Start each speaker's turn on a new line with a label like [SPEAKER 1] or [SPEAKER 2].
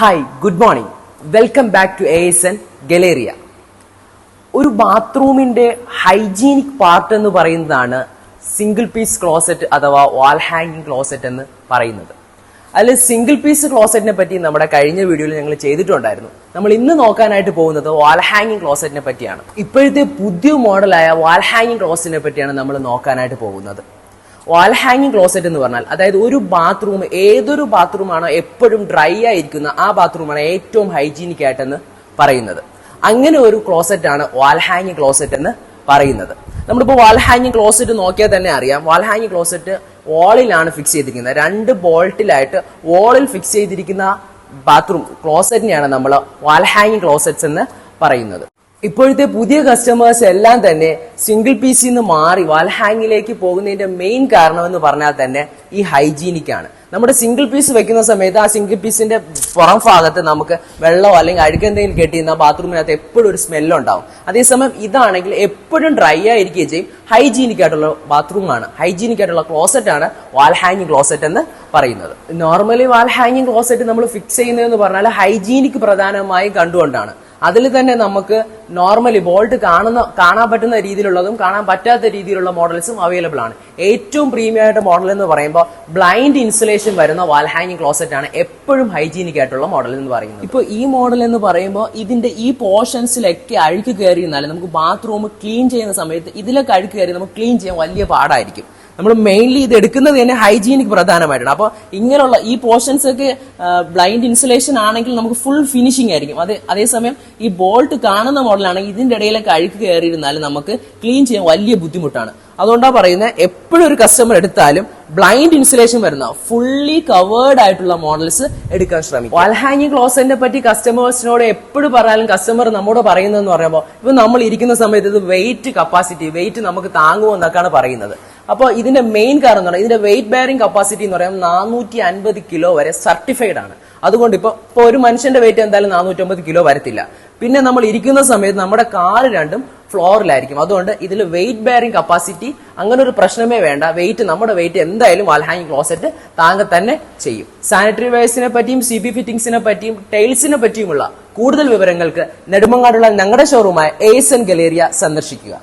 [SPEAKER 1] Hi good morning welcome back to A S N galleria ഒരു ബാത്റൂമിന്റെ hygienic part എന്ന് പറയുന്നതാണ് സിംഗിൾ പീസ് ക്ലോസറ്റ് അഥവാ വാൾ ഹാങ്ങിങ് ക്ലോസറ്റ് എന്ന് പറയുന്നത്. അതിൽ സിംഗിൾ പീസ് ക്ലോസറ്റിനെ പറ്റി നമ്മുടെ കഴിഞ്ഞ വീഡിയോയിൽ ഞങ്ങൾ ചെയ്തിട്ടുണ്ടായിരുന്നു. നമ്മൾ ഇന്ന് നോക്കാനായിട്ട് പോകുന്നത് വാൾ ഹാങ്ങിങ് ക്ലോസറ്റിനെ പറ്റിയാണ്. ഇപ്പോഴത്തെ പുതിയ മോഡലായ വാൾ ഹാങ്ങിങ് ക്ലോസറ്റിനെ പറ്റിയാണ് നമ്മൾ നോക്കാനായിട്ട് പോകുന്നത്. വാൾ ഹാങ്ങിങ് ക്ലോസറ്റ് എന്ന് പറഞ്ഞാൽ അതായത് ഒരു ബാത്റൂം ഏതൊരു ബാത്റൂമാണോ എപ്പോഴും ഡ്രൈ ആയിരിക്കുന്ന ആ ബാത്റൂമാണ് ഏറ്റവും ഹൈജീനിക് ആയിട്ടെന്ന് പറയുന്നത്. അങ്ങനെ ഒരു ക്ലോസറ്റ് ആണ് വാൾ ഹാങ്ങിങ് ക്ലോസറ്റ് എന്ന് പറയുന്നത്. നമ്മളിപ്പോൾ വാൾ ഹാങ്ങിങ് ക്ലോസറ്റ് നോക്കിയാൽ തന്നെ അറിയാം. വാൾ ഹാങ്ങിങ് ക്ലോസറ്റ് വാളിലാണ് ഫിക്സ് ചെയ്തിരിക്കുന്നത്. രണ്ട് ബോൾട്ടിലായിട്ട് വാളിൽ ഫിക്സ് ചെയ്തിരിക്കുന്ന ബാത്റൂം ക്ലോസറ്റിനെയാണ് നമ്മൾ വാൾ ഹാങ്ങിങ് ക്ലോസറ്റ്സ് എന്ന് പറയുന്നത്. ഇപ്പോഴത്തെ പുതിയ കസ്റ്റമേഴ്സ് എല്ലാം തന്നെ സിംഗിൾ പീസിൽ നിന്ന് മാറി വാൽ ഹാങ്ങിലേക്ക് പോകുന്നതിന്റെ മെയിൻ കാരണം എന്ന് പറഞ്ഞാൽ തന്നെ ഈ ഹൈജീനിക് ആണ്. നമ്മുടെ സിംഗിൾ പീസ് വെക്കുന്ന സമയത്ത് ആ സിംഗിൾ പീസിന്റെ പുറം ഭാഗത്ത് നമുക്ക് വെള്ളമോ അല്ലെങ്കിൽ അഴുക്കെന്തെങ്കിലും കെട്ടിയിരുന്ന ബാത്റൂമിനകത്ത് എപ്പോഴും ഒരു സ്മെല്ലോ ഉണ്ടാവും. അതേസമയം ഇതാണെങ്കിൽ എപ്പോഴും ഡ്രൈ ആയിരിക്കുകയും ചെയ്യും. ഹൈജീനിക് ആയിട്ടുള്ള ബാത്റൂമാണ് ഹൈജീനിക് ആയിട്ടുള്ള ക്ലോസറ്റ് ആണ് വാൽ ഹാങ്ങിങ് ക്ലോസറ്റ് എന്ന് പറയുന്നത്. നോർമലി വാൽ ഹാങ്ങിങ് ക്ലോസറ്റ് നമ്മൾ ഫിക്സ് ചെയ്യുന്നതെന്ന് പറഞ്ഞാൽ ഹൈജീനിക് പ്രധാനമായും കണ്ടുകൊണ്ടാണ്. അതിൽ തന്നെ നമുക്ക് നോർമലി ബോൾട്ട് കാണുന്ന കാണാൻ പറ്റുന്ന രീതിയിലുള്ളതും കാണാൻ പറ്റാത്ത രീതിയിലുള്ള മോഡൽസും അവൈലബിൾ ആണ്. ഏറ്റവും പ്രീമിയം ആയിട്ട് മോഡൽ എന്ന് പറയുമ്പോൾ ബ്ലൈൻഡ് ഇൻസുലേഷൻ വരുന്ന വാൽ ഹാങ്ങിങ് ക്ലോസറ്റ് ആണ് എപ്പോഴും ഹൈജീനിക് ആയിട്ടുള്ള മോഡൽ എന്ന് പറയുന്നത്. ഇപ്പോൾ ഈ മോഡൽ എന്ന് പറയുമ്പോൾ ഇതിന്റെ ഈ പോർഷൻസിലൊക്കെ അഴുക്ക് കയറി നമുക്ക് ബാത്റൂം ക്ലീൻ ചെയ്യുന്ന സമയത്ത് ഇതിലൊക്കെ അഴുക്ക് കയറി നമുക്ക് ക്ലീൻ ചെയ്യാൻ വലിയ പാടായിരിക്കും. നമ്മൾ മെയിൻലി ഇത് എടുക്കുന്നത് തന്നെ ഹൈജീനിക് പ്രധാനമായിട്ടാണ്. അപ്പോൾ ഇങ്ങനെയുള്ള ഈ പോർഷൻസ് ഒക്കെ ബ്ലൈൻഡ് ഇൻസുലേഷൻ ആണെങ്കിൽ നമുക്ക് ഫുൾ ഫിനിഷിംഗ് ആയിരിക്കും. അതേ അതേസമയം ഈ ബോൾട്ട് കാണുന്ന മോഡലാണെങ്കിൽ ഇതിന്റെ ഇടയിലൊക്കെ അഴുക്ക് കയറിയിരുന്നാലും നമുക്ക് ക്ലീൻ ചെയ്യാൻ വലിയ ബുദ്ധിമുട്ടാണ്. അതുകൊണ്ടാണ് പറയുന്നത് എപ്പോഴും ഒരു കസ്റ്റമർ എടുത്താലും ബ്ലൈൻഡ് ഇൻസുലേഷൻ വരുന്ന ഫുള്ളി കവേർഡ് ആയിട്ടുള്ള മോഡൽസ് എടുക്കാൻ ശ്രമിക്കും. വാൽ ഹാങ്ങിങ് ക്ലോസറ്റിനെ പറ്റി കസ്റ്റമേഴ്സിനോട് എപ്പോഴും പറഞ്ഞാലും കസ്റ്റമർ നമ്മോട് പറയുന്നതെന്ന് പറയുമ്പോൾ ഇപ്പൊ നമ്മൾ ഇരിക്കുന്ന സമയത്ത് ഇത് വെയിറ്റ് കപ്പാസിറ്റി വെയിറ്റ് നമുക്ക് താങ്ങുമോ എന്നൊക്കെയാണ് പറയുന്നത്. അപ്പോൾ ഇതിന്റെ മെയിൻ കാരണം എന്ന് ഇതിന്റെ വെയിറ്റ് ബെയറിംഗ് കപ്പാസിറ്റി എന്ന് പറയുമ്പോൾ നാനൂറ്റി അൻപത് കിലോ വരെ സർട്ടിഫൈഡ് ആണ്. അതുകൊണ്ട് ഇപ്പൊ ഇപ്പൊ ഒരു മനുഷ്യന്റെ വെയിറ്റ് എന്തായാലും നാനൂറ്റമ്പത് കിലോ വരത്തില്ല. പിന്നെ നമ്മൾ ഇരിക്കുന്ന സമയത്ത് നമ്മുടെ കാർ രണ്ടും ഫ്ലോറിലായിരിക്കും അതുകൊണ്ട് ഇതിൽ വെയിറ്റ് ബെയറിംഗ് കപ്പാസിറ്റി അങ്ങനെ ഒരു പ്രശ്നമേ വേണ്ട. വെയിറ്റ് നമ്മുടെ വെയിറ്റ് എന്തായാലും വാൽ ഹാങ്ങിങ് ക്ലോസറ്റ് താങ്ക തന്നെ ചെയ്യും. സാനിറ്ററി വെയർസിനെ പറ്റിയും സി ബി ഫിറ്റിംഗ്സിനെ പറ്റിയും ടൈൽസിനെ പറ്റിയുമുള്ള കൂടുതൽ വിവരങ്ങൾക്ക് നെടുമങ്ങാടുള്ള ഞങ്ങളുടെ ഷോറൂമായ എ എസ് എൻ ഗലേറിയ സന്ദർശിക്കുക.